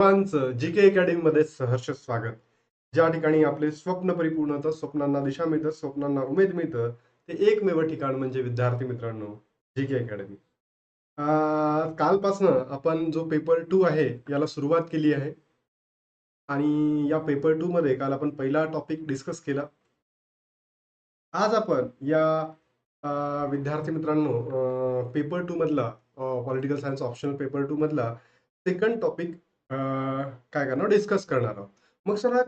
सर्वांचं जी के अकॅडमी मध्ये सहर्ष स्वागत. ज्या ठिकाणी आपले स्वप्न परिपूर्ण होतं स्वप्नांना दिशा मिळतं स्वप्नांना उमेद मिळतं ते एकमेव ठिकाण म्हणजे विद्यार्थी मित्रांनो जी के अकॅडमी कालपासनं आपण जो पेपर टू आहे याला सुरुवात केली आहे. आणि या पेपर टू मध्ये काल आपण पहिला टॉपिक डिस्कस केला. आज आपण या विद्यार्थी मित्रांनो पेपर टू मधला political science optional paper two मधला सेकंड टॉपिक काय करणार? डिस्कस करणार आहोत. मग सर हा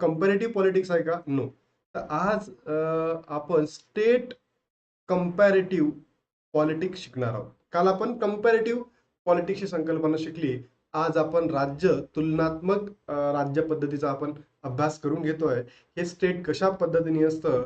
कम्पॅरेटिव्ह पॉलिटिक्स आहे का? नो तर आज आपण स्टेट कम्पॅरेटिव्ह पॉलिटिक्स शिकणार आहोत. काल आपण कम्पॅरेटिव्ह पॉलिटिक्सची संकल्पना शिकली. आज आपण राज्य तुलनात्मक राज्य पद्धतीचा आपण अभ्यास करून घेतोय. हे स्टेट कशा पद्धतीने असतं?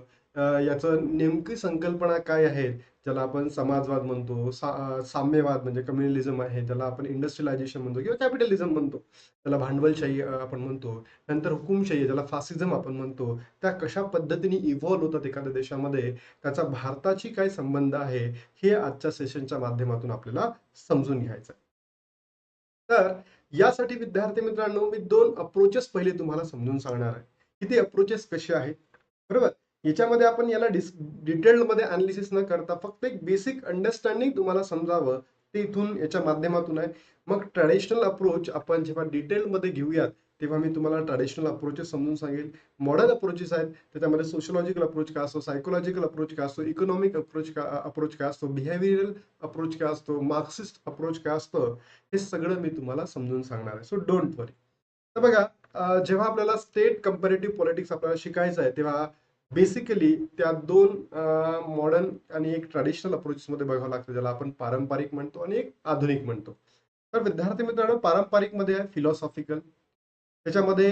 याचं नेमकी संकल्पना काय आहे ज्याला आपण समाजवाद म्हणतो सा साम्यवाद म्हणजे कम्युनलिझम आहे ज्याला आपण इंडस्ट्रियलायझेशन म्हणतो किंवा कॅपिटलिझम म्हणतो त्याला भांडवलशाही आपण म्हणतो नंतर हुकुमशाही आहे, ज्याला फासिझम आपण म्हणतो त्या कशा पद्धतीने इव्हॉल्व्ह होतात एखाद्या देशामध्ये त्याचा भारताची काय संबंध आहे हे आजच्या सेशनच्या माध्यमातून आपल्याला समजून घ्यायचं तर यासाठी विद्यार्थी मित्रांनो मी दोन अप्रोचेस पहिले तुम्हाला समजून सांगणार आहे. की ते अप्रोचेस कसे आहेत? बरोबर? याच्यामध्ये आपण याला डिस डिटेल्डमध्ये अनालिसिस न करता फक्त एक बेसिक अंडरस्टँडिंग तुम्हाला समजावं ते इथून याच्या माध्यमातून आहे. मग ट्रॅडिशनल अप्रोच आपण जेव्हा डिटेलमध्ये घेऊयात तेव्हा मी तुम्हाला ट्रॅडिशनल अप्रोचेस समजून सांगेल. मॉडर्न अप्रोचेस आहेत त्याच्यामध्ये सोशोलॉजिकल अप्रोच काय असतो सायकोलॉजिकल अप्रोच काय असतो इकॉनॉमिक अप्रोच का अप्रोच काय असतो बिहेव्हिअरल अप्रोच काय असतो मार्क्सिस्ट अप्रोच काय असतं हे सगळं मी तुम्हाला समजून सांगणार आहे. सो डोंट वरी तर बघा जेव्हा आपल्याला स्टेट कम्पॅरेटिव्ह पॉलिटिक्स आपल्याला शिकायचं आहे तेव्हा बेसिकली त्या दोन मॉडर्न आणि एक ट्रॅडिशनल अप्रोचेसमध्ये बघावं लागतं ज्याला आपण पारंपरिक म्हणतो आणि एक आधुनिक म्हणतो. तर विद्यार्थी मित्रांनो पारंपरिकमध्ये आहे फिलॉसॉफिकल त्याच्यामध्ये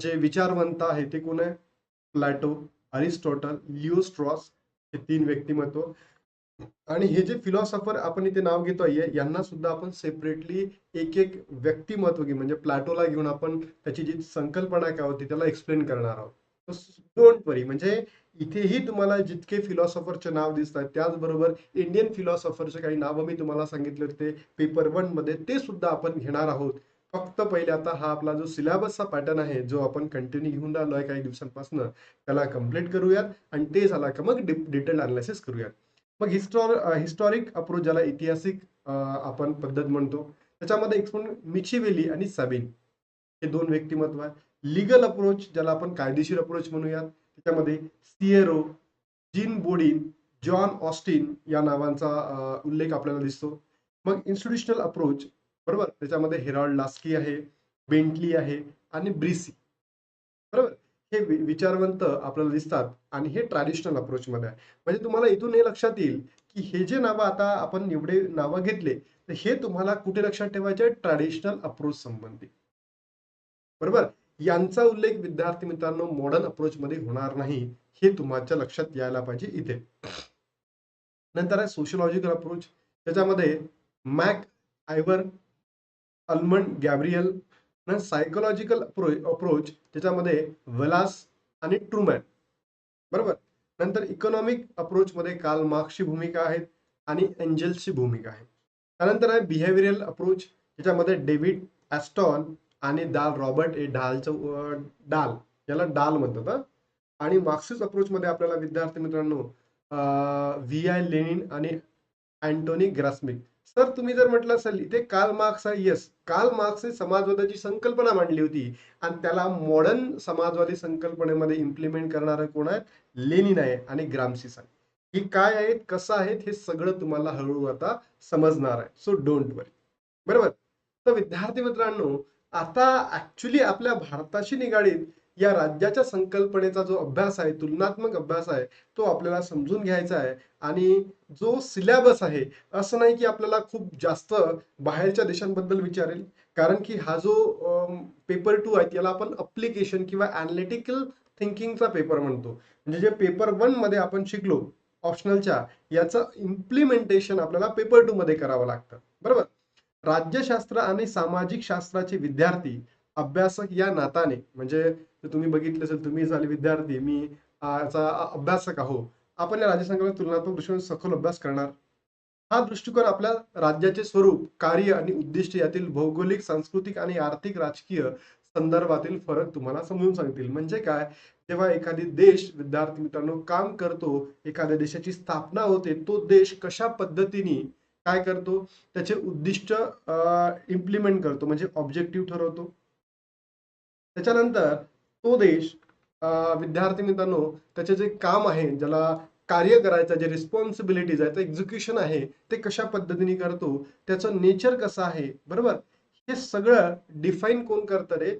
जे विचारवंत आहे ते कोण आहे? प्लॅटो अरिस्टॉटल लिओ स्ट्रॉस हे तीन व्यक्तिमत्व. आणि हे जे फिलॉसॉफर आपण इथे नाव घेतो आहे यांना सुद्धा आपण सेपरेटली एक एक व्यक्तिमत्व घेऊ म्हणजे प्लॅटोला घेऊन आपण त्याची जी संकल्पना काय होती त्याला एक्सप्लेन करणार आहोत. डोंट वरी म्हणजे इथेही तुम्हाला जितके फिलॉसॉफरचे नाव दिसतात त्याचबरोबर इंडियन फिलॉसॉफरचे काही नावं मी तुम्हाला सांगितले होते पेपर वनमध्ये ते सुद्धा आपण घेणार आहोत. फक्त पहिले आता हा आपला जो सिलेबसचा पॅटर्न आहे जो आपण कंटिन्यू घेऊन राहिलो आहे काही दिवसांपासून त्याला कंप्लीट करूयात आणि ते झाला का मग डिटेल अनालिसिस करूयात. मग हिस्टॉर हिस्टॉरिक अप्रोच ज्याला ऐतिहासिक आपण पद्धत म्हणतो त्याच्यामध्ये एक मिचिवेली आणि सबिन. हे दोन व्यक्तिमत्व आहे. लिगल अप्रोच ज्याला आपण कायदेशीर अप्रोच म्हणूयात. त्याच्यामध्ये Cicero Jean Bodin John Austin या नावांचा उल्लेख आपल्याला दिसतो. मग इन्स्टिट्युशनल अप्रोच बरोबर? त्याच्यामध्ये हेरॉल्ड लास्की आहे बेंटली आहे आणि ब्रिसी. बरोबर? हे विचारवंत आपल्याला दिसतात आणि हे ट्रॅडिशनल अप्रोच मध्ये आहे. म्हणजे तुम्हाला इथून हे लक्षात येईल की हे जे नावं आता आपण एवढे नावं घेतले तर हे तुम्हाला कुठे लक्षात ठेवायचे? ट्रॅडिशनल अप्रोच संबंधी. बरोबर? यांचा उल्लेख विद्यार्थी मित्रांनो मॉडर्न अप्रोच मध्ये होणार नाही हे तुमच्या लक्षात यायला पाहिजे इथे. नंतर आहे सोशियोलॉजिकल अप्रोच त्याच्यामध्ये MacIver Almond Gabriel psychological appro approach त्याच्यामध्ये वलास आणि ट्रुमॅन. बरोबर? नंतर इकॉनॉमिक अप्रोच मध्ये मार्क्सची भूमिका आहे आणि एंजल्सची भूमिका आहे. त्यानंतर आहे बिहेव्हिअरल अप्रोच त्याच्यामध्ये डेव्हिड ॲस्टॉन आणि दाल रॉबर्ट ए डालचं डाल. याला डाल म्हणतात आणि मार्क्सिस्ट अप्रोचमध्ये आपल्याला विद्यार्थी मित्रांनो व्ही आय लेनिन आणि अँटोनी ग्रास्मिक. सर तुम्ही जर म्हटलं असेल इथे काल मार्क्स आहे येस काल मार्क्सने समाजवादाची संकल्पना मांडली होती. आणि त्याला मॉडर्न समाजवादी संकल्पनेमध्ये इम्प्लिमेंट करणारं कोण आहे लेनिन आहे आणि ग्रामसिस आहे. ही काय आहेत कसं आहेत हे सगळं तुम्हाला हळूहळू आता समजणार आहे. सो डोंट वरी बरोबर? तर विद्यार्थी मित्रांनो आता ऍक्च्युली आपल्या भारताशी निगडीत या राज्याच्या संकल्पनेचा जो अभ्यास आहे तुलनात्मक अभ्यास आहे तो आपल्याला समजून घ्यायचा आहे. आणि जो सिलेबस आहे असं नाही की आपल्याला खूप जास्त बाहेरच्या देशांबद्दल विचारेल. कारण की हा जो पेपर टू आहे याला आपण अप्लिकेशन किंवा अनालिटिकल थिंकिंगचा पेपर म्हणतो. म्हणजे जे पेपर वनमध्ये आपण शिकलो ऑप्शनलच्या याचं इम्प्लिमेंटेशन आपल्याला पेपर टू मध्ये करावं लागतं. बरोबर? राज्यशास्त्र आणि सामाजिक शास्त्राचे विद्यार्थी अभ्यासक या नाताने म्हणजे तुम्ही बघितलं असेल तुम्ही झाले विद्यार्थी मी याचा अभ्यासक आहो आपण या राज्यसंघाला तुलनात्मक दृष्टीने सखोल अभ्यास करणार? हा दृष्टिकोन आपल्या राज्याचे स्वरूप कार्य आणि उद्दिष्ट यातील भौगोलिक सांस्कृतिक आणि आर्थिक राजकीय संदर्भातील फरक तुम्हाला समजून सांगतील. म्हणजे काय? जेव्हा एखादी देश विद्यार्थी मित्रांनो काम करतो एखाद्या देशाची स्थापना होते तो देश कशा पद्धतीने काय करतो? त्याचे उद्दिष्ट इम्प्लिमेंट करतो म्हणजे ऑब्जेक्टिव्ह ठरवतो. त्याच्यानंतर तो देश विद्यार्थी मित्रांनो त्याचे जे काम आहे ज्याला कार्य करायचं जे रिस्पॉन्सिबिलिटीज आहे एक्झिक्युशन आहे ते कशा पद्धतीने करतो? त्याचं नेचर कसं आहे? बरोबर? हे सगळं डिफाईन कोण करतं रे?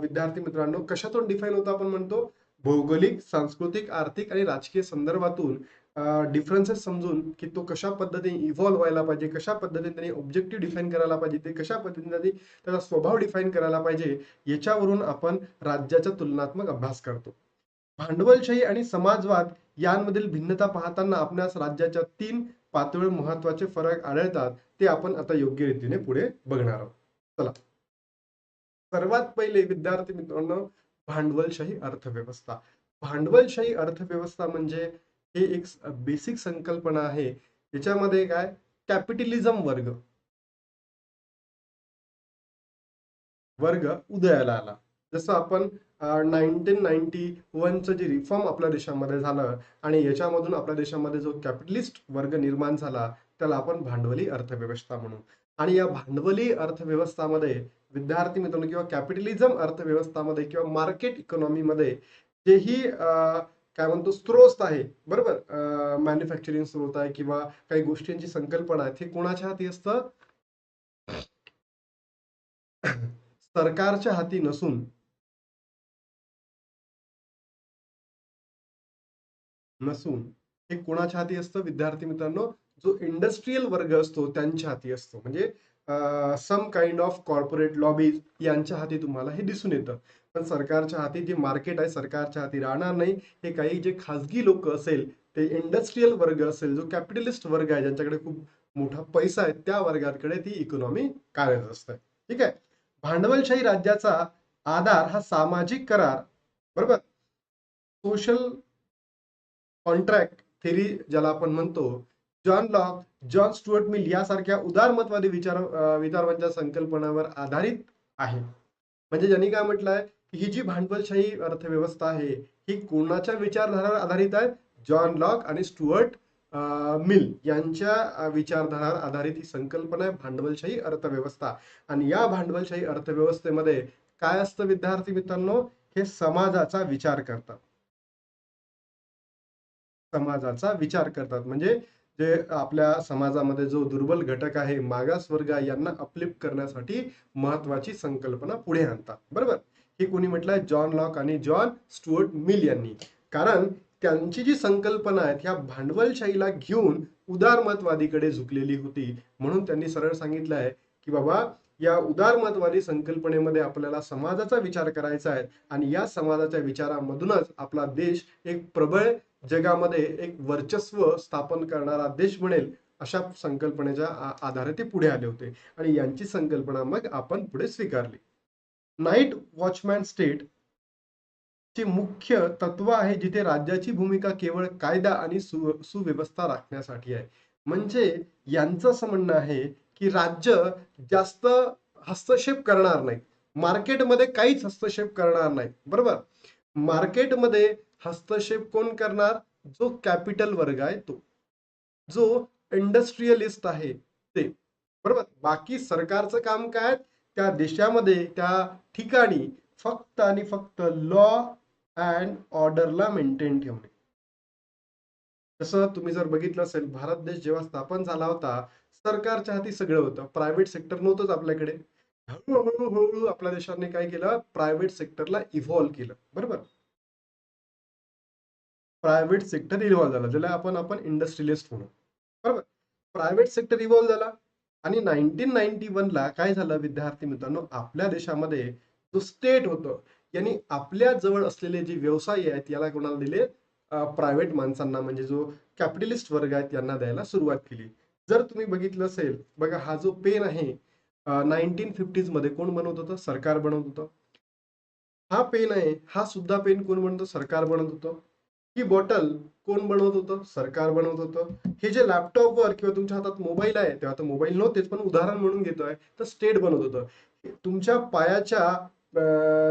विद्यार्थी मित्रांनो कशातून डिफाईन होतं आपण म्हणतो? भौगोलिक सांस्कृतिक आर्थिक आणि राजकीय संदर्भातून. डिफरन्सेस समजून की तो कशा पद्धतीने इव्हॉल्व्ह व्हायला पाहिजे कशा पद्धतीने त्यांनी ऑब्जेक्टिव्ह डिफाईन करायला पाहिजे ते कशा पद्धतीने त्यांनी त्याचा स्वभाव डिफाईन करायला पाहिजे याच्यावरून आपण राज्याचा तुलनात्मक अभ्यास करतो. भांडवलशाही आणि समाजवाद यांमधील भिन्नता पाहताना आपणास राज्याच्या तीन पातळीवर महत्त्वाचे फरक आढळतात ते आपण आता योग्य रीतीने पुढे बघणार आहोत. चला. सर्वात पहिले विद्यार्थी मित्रांनो भांडवलशाही अर्थव्यवस्था. भांडवलशाही अर्थव्यवस्था म्हणजे हे एक बेसिक संकल्पना आहे. याच्यामध्ये काय? कॅपिटलिझम वर्ग. वर्ग उदयाला आला. जसं आपण नाईन्टीन नाईन्टी वनचं जे रिफॉर्म आपल्या देशामध्ये झालं आणि याच्यामधून आपल्या देशामध्ये जो कॅपिटलिस्ट वर्ग निर्माण झाला त्याला आपण भांडवली अर्थव्यवस्था म्हणू. आणि या भांडवली अर्थव्यवस्थामध्ये विद्यार्थी मित्रांनो किंवा कॅपिटलिझम अर्थव्यवस्थामध्ये किंवा मार्केट इकॉनॉमीमध्ये जेही अं, काय म्हणतो स्त्रोत आहे. बरोबर? मॅन्युफॅक्चरिंग स्त्रोत आहे किंवा काही गोष्टींची संकल्पना आहे. ते कोणाच्या हाती असतं? सरकारच्या हाती नसून. नसून. हे कोणाच्या हाती असतं? विद्यार्थी मित्रांनो जो इंडस्ट्रीयल वर्ग असतो त्यांच्या हाती असतो. म्हणजे some kind of corporate lobbies यांच्या हाती तुम्हाला हे दिसून येतं. पण सरकारच्या हाती जे मार्केट आहे सरकारच्या हाती राहणार नाही हे काही जे खाजगी लोक असेल ते इंडस्ट्रीयल वर्ग असेल जो कॅपिटलिस्ट वर्ग आहे ज्यांच्याकडे खूप मोठा पैसा आहे त्या वर्गाकडे ती इकॉनॉमी कार्यरत असते. ठीक आहे? भांडवलशाही राज्याचा आधार हा सामाजिक करार बरोबर? सोशल कॉन्ट्रॅक्ट थेरी ज्याला आपण म्हणतो John Locke John Stuart Mill यासारख्या उदारमतवादी विचार विचारवांच्या संकल्पनावर आधारित आहे. म्हणजे ज्यांनी काय म्हटलंय की ही जी भांडवलशाही अर्थव्यवस्था आहे ही कोणाच्या विचारधारावर आधारित आहे? जॉन लॉक आणि स्टुअर्ट मिल यांच्या विचारधारावर आधारित ही संकल्पना आहे भांडवलशाही अर्थव्यवस्था. आणि या भांडवलशाही अर्थव्यवस्थेमध्ये काय असतं विद्यार्थी मित्रांनो? हे समाजाचा विचार करतात. समाजाचा विचार करतात. म्हणजे जे आपल्या समाजामध्ये जो दुर्बल घटक आहे मागासवर्ग यांना अपलिफ्ट करण्यासाठी महत्वाची संकल्पना पुढे आणतात. बरोबर? हे कोणी म्हटलंय? जॉन लॉक आणि जॉन स्टुअर्ट मिल यांनी. कारण त्यांची जी संकल्पना आहे ह्या भांडवलशाहीला घेऊन उदारमतवादीकडे झुकलेली होती. म्हणून त्यांनी सरळ सांगितलं आहे की बाबा या उदारमतवादी संकल्पनेमध्ये आपल्याला समाजाचा विचार करायचा आहे आणि या समाजाच्या विचारामधूनच आपला देश एक प्रबळ जगामध्ये एक वर्चस्व स्थापन करणारा देश बनेल अशा संकल्पनेच्या आधारे ते पुढे आले होते. आणि यांची संकल्पना मग आपण पुढे स्वीकारली. नाईट वॉचमॅन स्टेट चे मुख्य तत्व आहे जिथे राज्याची भूमिका केवळ कायदा आणि सु सुव्यवस्था राखण्यासाठी आहे. म्हणजे यांचं असं म्हणणं आहे की राज्य जास्त हस्तक्षेप करणार नाही. मार्केटमध्ये काहीच हस्तक्षेप करणार नाही. बरोबर? मार्केटमध्ये हस्तक्षेप कोण करणार? जो कॅपिटल वर्ग आहे तो. जो इंडस्ट्रियलिस्ट आहे ते. बरोबर? बाकी सरकारचं काम काय? त्या देशामध्ये त्या ठिकाणी फक्त आणि फक्त लॉ अँड ऑर्डरला मेंटेन ठेवणे. तसं तुम्ही जर बघितलं असेल भारत देश जेव्हा स्थापन झाला होता सरकारच्या हाती सगळं होतं. प्रायव्हेट सेक्टर नव्हतंच आपल्याकडे. हळूहळू हळूहळू आपल्या देशाने काय केलं? प्रायव्हेट सेक्टरला इव्हॉल्व्ह केलं. बरोबर? प्रायव्हेट सेक्टर इव्हॉल्व्ह झाला. ज्याला आपण आपण इंडस्ट्रियलिस्ट म्हणू. बरोबर? प्रायव्हेट सेक्टर इव्हॉल्व्ह झाला. आणि नाईन्टीन नाईन्टी ला काय झालं विद्यार्थी मित्रांनो? आपल्या देशामध्ये जो स्टेट होतं यांनी आपल्या जवळ असलेले जे व्यवसाय आहेत याला कोणाला दिले? प्रायव्हेट माणसांना. म्हणजे जो कॅपिटलिस्ट वर्ग आहेत यांना द्यायला सुरुवात केली. जर तुम्ही बघितलं असेल बघा हा जो पेन आहे नाईन्टीन फिफ्टीजमध्ये कोण बनवत होतं? सरकार बनवत होतं. हा पेन आहे हा सुद्धा पेन कोण बनवतो सरकार बनवत होतं. ही बॉटल कोण बनवत होतं? सरकार बनवत होतं. हे जे लॅपटॉपवर किंवा तुमच्या हातात मोबाईल आहे तेव्हा तर मोबाईल नव्हतेच पण उदाहरण म्हणून घेतोय तर स्टेट बनवत होतं. तुमच्या पायाच्या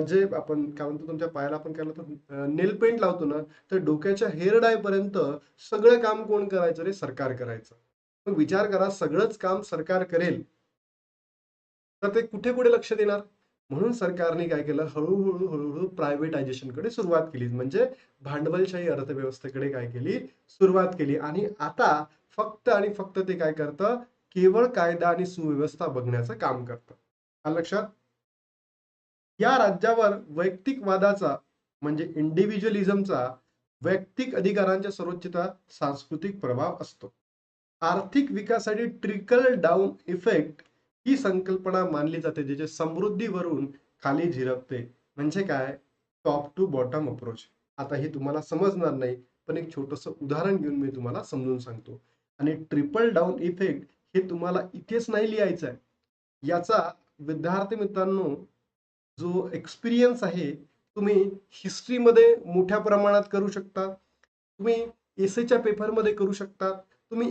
जे आपण काय म्हणतो तुमच्या पायाला आपण काय तर नेल पेंट लावतो ना तर डोक्याच्या हेअर डाय पर्यंत सगळं काम कोण करायचं रे? सरकार करायचं. मग विचार करा सगळंच काम सरकार करेल. तर ते कुठे कुठे लक्ष देणार? म्हणून सरकारने काय केलं? हळूहळू हळूहळू प्रायव्हेटायझेशनकडे सुरुवात केली. म्हणजे भांडवलशाही अर्थव्यवस्थेकडे काय केली? सुरुवात केली. आणि आता फक्त आणि फक्त ते काय करतं? केवळ कायदा आणि सुव्यवस्था बघण्याचं काम करतं. लक्षात? या राज्यावर वैयक्तिक वादाचा म्हणजे इंडिव्हिज्युअलिझमचा वैयक्तिक अधिकारांच्या सर्वोच्चता सांस्कृतिक प्रभाव असतो. आर्थिक विकासासाठी ट्रिकल डाऊन इफेक्ट ही संकल्पना मानली जाते ज्याचे समृद्धीवरून खाली झिरपते. म्हणजे काय? टॉप टू बॉटम अप्रोच आता हे तुम्हाला समजणार नाही पण एक छोटस उदाहरण घेऊन मी तुम्हाला समजून सांगतो. आणि ट्रिपल डाऊन इफेक्ट हे तुम्हाला इथेच नाही लिहायचं आहे याचा विद्यार्थी मित्रांनो जो एक्सपिरियन्स आहे तुम्ही हिस्ट्रीमध्ये मोठ्या प्रमाणात करू शकता. तुम्ही एसेच्या पेपरमध्ये करू शकता. तुम्ही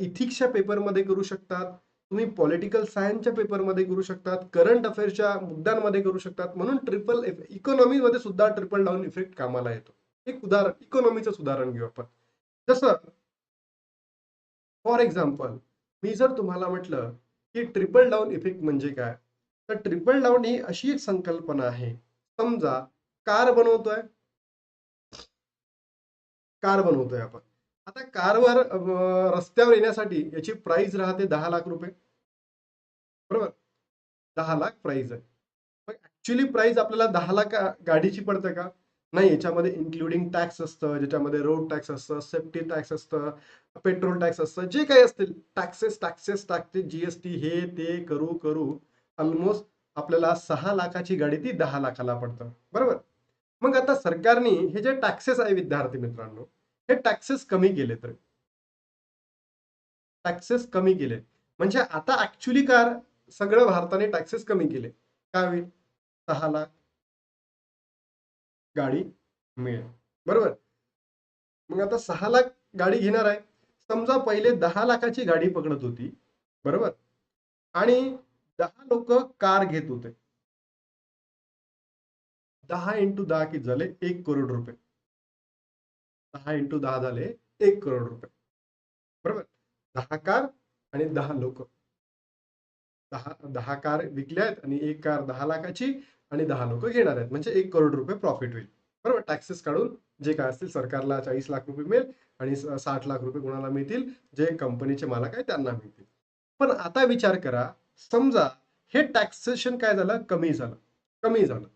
इथिक्सच्या पेपरमध्ये करू शकतात तुम्ही पॉलिटिकल सायन्सच्या पेपरमध्ये करू शकतात करंट अफेअर्सच्या मुद्द्यांमध्ये करू शकतात. म्हणून ट्रिपल इकॉनॉमीमध्ये सुद्धा ट्रिपल डाऊन इफेक्ट कामाला येतो. एक उदाहरण इकॉनॉमीचं उदाहरण घेऊ आपण. जसं फॉर एक्झाम्पल मी जर तुम्हाला म्हटलं की ट्रिपल डाऊन इफेक्ट म्हणजे काय? तर ट्रिपल डाऊन ही अशी एक संकल्पना आहे. समजा कार बनवतोय. कार बनवतोय आपण. आता कारवर रस्त्यावर येण्यासाठी याची प्राइस राहते दहा लाख रुपये. बरोबर? दहा लाख प्राइस आहे. मग ऍक्च्युली प्राइस आपल्याला दहा लाख गाडीची पडते का? नाही याच्यामध्ये इन्क्लुडिंग टॅक्स असतं ज्याच्यामध्ये रोड टॅक्स असतं सेफ्टी टॅक्स असतं पेट्रोल टॅक्स असतं जे काही असतील. टॅक्सेस टॅक्सेस टॅक्सेस जीएसटी हे ते करू करू ऑलमोस्ट आपल्याला सहा लाखाची गाडी ती दहा लाखाला पडतं. बरोबर? मग आता सरकारने हे जे टॅक्सेस आहे विद्यार्थी मित्रांनो हे टॅक्सेस कमी केले तर टॅक्सेस कमी केले म्हणजे आता ऍक्च्युली कार सगळं भारताने टॅक्सेस कमी केले काय होईल? सहा लाख गाडी मिळेल. बरोबर? मग आता सहा लाख गाडी घेणार आहे. समजा पहिले दहा लाखाची गाडी पकडत होती. बरोबर? आणि दहा लोक कार घेत होते. दहा इंटू दहा किती झाले? एक करोड रुपये. दहा इंटू दहा झाले एक करोड रुपये. बरोबर? दहा कार आणि दहा लोक. दहा दहा कार विकल्या आहेत आणि एक कार दहा लाखाची आणि दहा लोक घेणार आहेत. म्हणजे एक करोड रुपये प्रॉफिट होईल. बरोबर? टॅक्सेस काढून जे काय असतील सरकारला चाळीस लाख रुपये मिळेल आणि साठ लाख रुपये कोणाला मिळतील? जे कंपनीचे मालक आहे त्यांना मिळतील. पण आता विचार करा. समजा हे टॅक्सेशन काय झालं? कमी झालं. कमी झालं.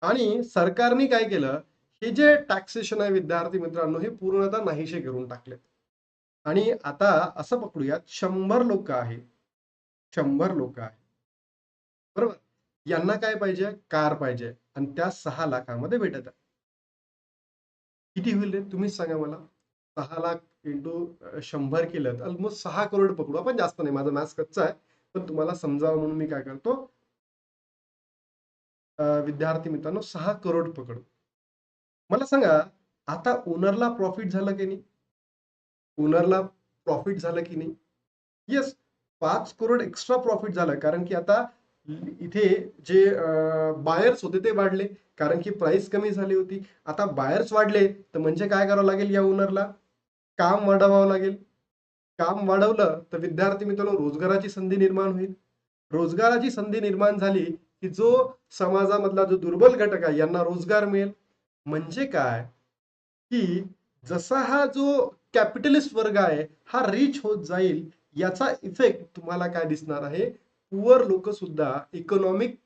आणि सरकारने काय केलं? हे जे टॅक्सेशन आहे विद्यार्थी मित्रांनो हे पूर्णतः नाहीशे करून टाकले. आणि आता असं पकडूयात शंभर लोक आहे. शंभर लोक आहे. बरोबर? यांना काय पाहिजे? कार पाहिजे. आणि त्या सहा लाखामध्ये भेटत आहे किती होईल रे? तुम्हीच सांगा मला. सहा लाख इंटू शंभर केलं तर ऑलमोस्ट सहा करोड पकडू. आपण जास्त नाही. माझा मॅथ्स कच्चा आहे. पण तुम्हाला समजावं म्हणून मी काय करतो? विद्यार्थी मित्रांनो सहा करोड पकडू. मला सांगा आता ओनरला प्रॉफिट झालं की नाही? ओनरला प्रॉफिट झालं की नाही? येस पाच करोड एक्स्ट्रा प्रॉफिट झालं. कारण की आता इथे जे बायर्स होते ते वाढले. कारण की प्राइस कमी झाली होती. आता बायर्स वाढले तर म्हणजे काय करावं लागेल या ओनरला काम वाढवावं लागेल. काम वाढवलं तर विद्यार्थी मित्रांनो रोजगाराची संधी निर्माण होईल. रोजगाराची संधी निर्माण झाली की जो समाजामधला जो दुर्बल घटक आहे यांना रोजगार मिळेल. म्हणजे काय? की जसा हा जो कॅपिटलिस्ट वर्ग आहे हा रिच होत जाईल याचा इफेक्ट तुम्हाला काय दिसणार आहे? पुअर लोक सुद्धा इकॉनॉमिक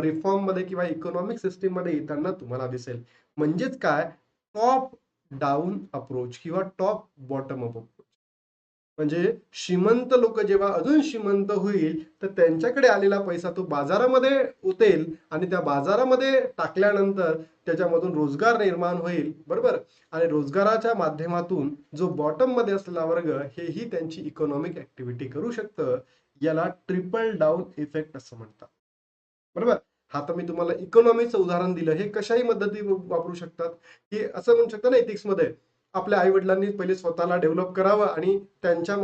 रिफॉर्ममध्ये किंवा इकॉनॉमिक सिस्टीममध्ये येताना तुम्हाला दिसेल. म्हणजेच काय? टॉप डाऊन अप्रोच किंवा टॉप बॉटम अप अप्रोच म्हणजे श्रीमंत लोक जेव्हा अजून श्रीमंत होईल तर त्यांच्याकडे आलेला पैसा तो बाजारामध्ये उतेल आणि त्या बाजारामध्ये टाकल्यानंतर त्याच्यामधून रोजगार निर्माण होईल. बरोबर? आणि रोजगाराच्या माध्यमातून जो बॉटममध्ये असलेला वर्ग हेही त्यांची इकॉनॉमिक ऍक्टिव्हिटी करू शकतं. याला ट्रिपल डाऊन इफेक्ट असं म्हणतात. बरोबर? हा तर मी तुम्हाला इकॉनॉमीचं उदाहरण दिलं. हे कशाही पद्धती वापरू शकतात. की असं म्हणू शकता ना एथिक्समध्ये आपल्या आई वडिलांनी पहिले स्वतःला डेव्हलप करावं आणि त्यांच्या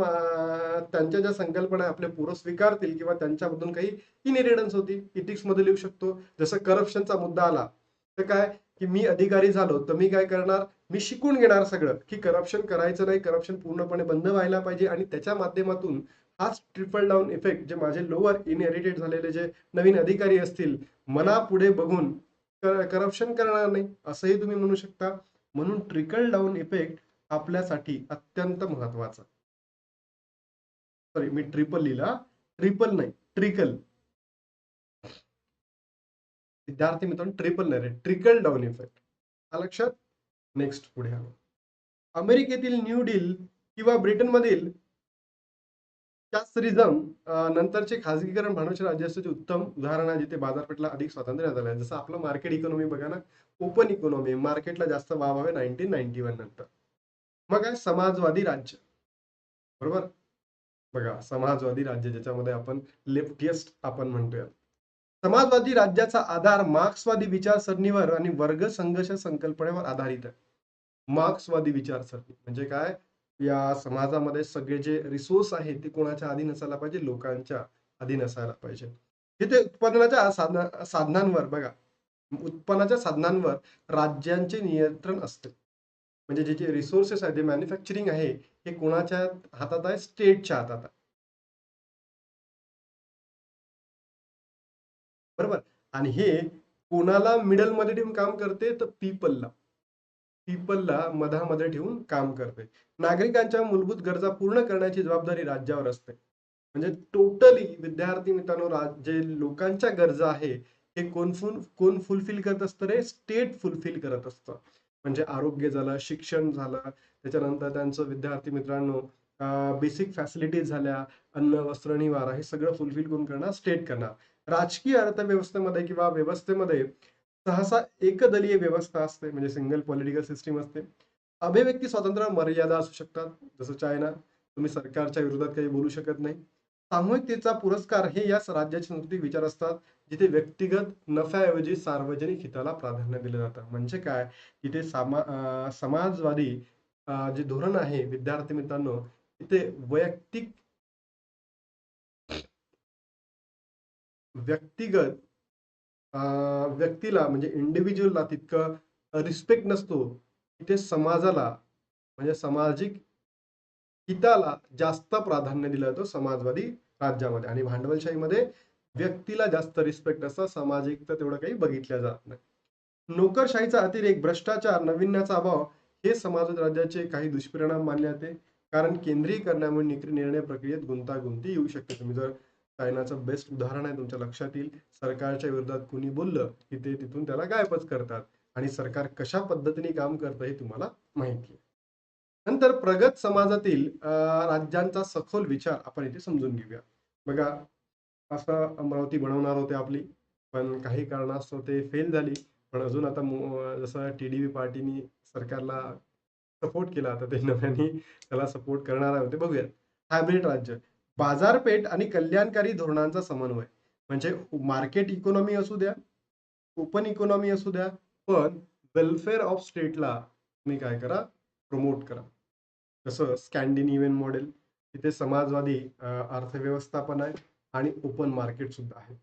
त्यांच्या ज्या संकल्पना आपले पूर्व स्वीकारतील किंवा त्यांच्यामधून काही इनहेरिडन्स होती इथिक्समध्ये लिहू शकतो. जसं करप्शनचा मुद्दा आला तर काय? की मी अधिकारी झालो तर मी काय करणार? मी शिकून घेणार सगळं की करप्शन करायचं नाही करप्शन पूर्णपणे बंद व्हायला पाहिजे आणि त्याच्या माध्यमातून हाच ट्रिपल डाऊन इफेक्ट जे माझे लोअर इनहेरिटेड झालेले जे नवीन अधिकारी असतील मला पुढे बघून करप्शन करणार नाही असंही तुम्ही म्हणू शकता. म्हणून ट्रिकल डाऊन इफेक्ट आपल्यासाठी अत्यंत महत्त्वाचा. सॉरी मी ट्रिपल लिहिला. ट्रिपल नाही ट्रिकल विद्यार्थी मित्रांनो ट्रिपल नाही रे ट्रिकल डाऊन इफेक्ट हा लक्षात? नेक्स्ट पुढे आलो. अमेरिकेतील न्यू डील किंवा ब्रिटनमधील कॅस्टरिझम नंतरचे खाजगीकरण भांडवलचे राज्याचे उत्तम उदाहरण आहे जिथे बाजारपेठला अधिक स्वातंत्र्य झालं आहे. जसं आपलं मार्केट इकॉनॉमी बघा ना ओपन इकॉनॉमी मार्केटला जास्त वाव हवे नाईन्टीन नाईन्टी वन नंतर. मग आहे समाजवादी राज्य. बरोबर? बघा समाजवादी राज्य ज्याच्यामध्ये आपण लेफ्टियस्ट आपण म्हणतोय. समाजवादी राज्याचा आधार मार्क्सवादी विचारसरणीवर आणि वर्ग संघर्ष संकल्पनेवर आधारित आहे. मार्क्सवादी विचारसरणी म्हणजे काय? या समाजामध्ये सगळे जे रिसोर्स आहेत ते कोणाच्या अधीन असायला पाहिजे? लोकांच्या अधीन असायला पाहिजे. इथे उत्पादनाच्या साधना साधनांवर बघा. उत्पन्नाच्या साधनांवर राज्यांचे नियंत्रण असते. म्हणजे जे जे रिसोर्सेस आहेत जे मॅन्युफॅक्चरिंग आहे हे कोणाच्या हातात आहे? स्टेटच्या हातात आहे. बरोबर? आणि हे कोणाला मिडलमध्ये ठेवून काम करते? तर पीपलला पीपलला मधामध्ये ठेवून काम करते. नागरिकांच्या मूलभूत गरजा पूर्ण करण्याची जबाबदारी राज्यावर असते. म्हणजे टोटली विद्यार्थी मित्रांनो जे लोकांच्या गरजा आहे हे कोण फुल कोण फुलफिल करत असतं रे? स्टेट फुलफिल करत असतं. म्हणजे आरोग्य झालं शिक्षण झालं त्याच्यानंतर त्यांचं विद्यार्थी मित्रांनो बेसिक फॅसिलिटीज झाल्या अन्न वस्त्र निवारा हे सगळं फुलफिल कोण करणार? स्टेट करणार. राजकीय अर्थव्यवस्थेमध्ये किंवा व्यवस्थेमध्ये सहसा एकदलीय व्यवस्था असते म्हणजे सिंगल पॉलिटिकल सिस्टीम असते. अभिव्यक्ती स्वातंत्र्य मर्यादा असू शकतात जसं चायना. तुम्ही सरकारच्या विरोधात काही बोलू शकत नाही. सामूहिकतेचा पुरस्कार हे या राज्याचे संस्कृती विचार असतात जिथे व्यक्तिगत नफ्याऐवजी सार्वजनिक हिताला प्राधान्य दिलं जातं. म्हणजे काय? तिथे सामा समाजवादी जे धोरण आहे विद्यार्थी मित्रांनो तिथे वैयक्तिक व्यक्तिगत व्यक्तीला म्हणजे इंडिव्हिज्युअलला तितकं रिस्पेक्ट नसतो तिथे समाजाला म्हणजे सामाजिक हिताला जास्त प्राधान्य दिलं जातं समाजवादी राज्यामध्ये. आणि भांडवलशाहीमध्ये व्यक्तीला जास्त रिस्पेक्ट असतं सामाजिक तर तेवढं काही बघितलं जात नाही. नोकरशाहीचा अतिरेक भ्रष्टाचार नवीन्याचा अभाव हे समाजवादी राज्याचे काही दुष्परिणाम मानले जाते. कारण केंद्रीकरणामुळे निर्णय प्रक्रियेत गुंतागुंती येऊ शकते. तुम्ही जर चायनाचं बेस्ट उदाहरण आहे तुमच्या लक्षात येईल. सरकारच्या विरोधात कुणी बोललं की ते तिथून त्याला गायबच करतात. आणि सरकार कशा पद्धतीने काम करतं हे तुम्हाला माहिती आहे. नंतर प्रगत समाजातील राज्यांचा सखोल विचार आपण इथे समजून घेऊया. बघा असं अमरावती बनवणार होते आपली पण काही कारणास्तव ते फेल झाली. पण अजून आता जसं टी डी पार्टीनी सरकारला सपोर्ट केला तर ते नव्याने त्याला सपोर्ट करणार होते बघूयात. हायब्रिड राज्य. बाजारपेठ आणि कल्याणकारी धोरणांचा समन्वय. म्हणजे मार्केट इकॉनॉमी असू द्या ओपन इकॉनॉमी असू द्या पण वेलफेअर ऑफ स्टेटला तुम्ही काय करा प्रमोट करा. जसं स्कॅन्डिनेवियन मॉडेल तिथे समाजवादी अर्थव्यवस्था पण आहे आणि ओपन मार्केट सुद्धा आहे.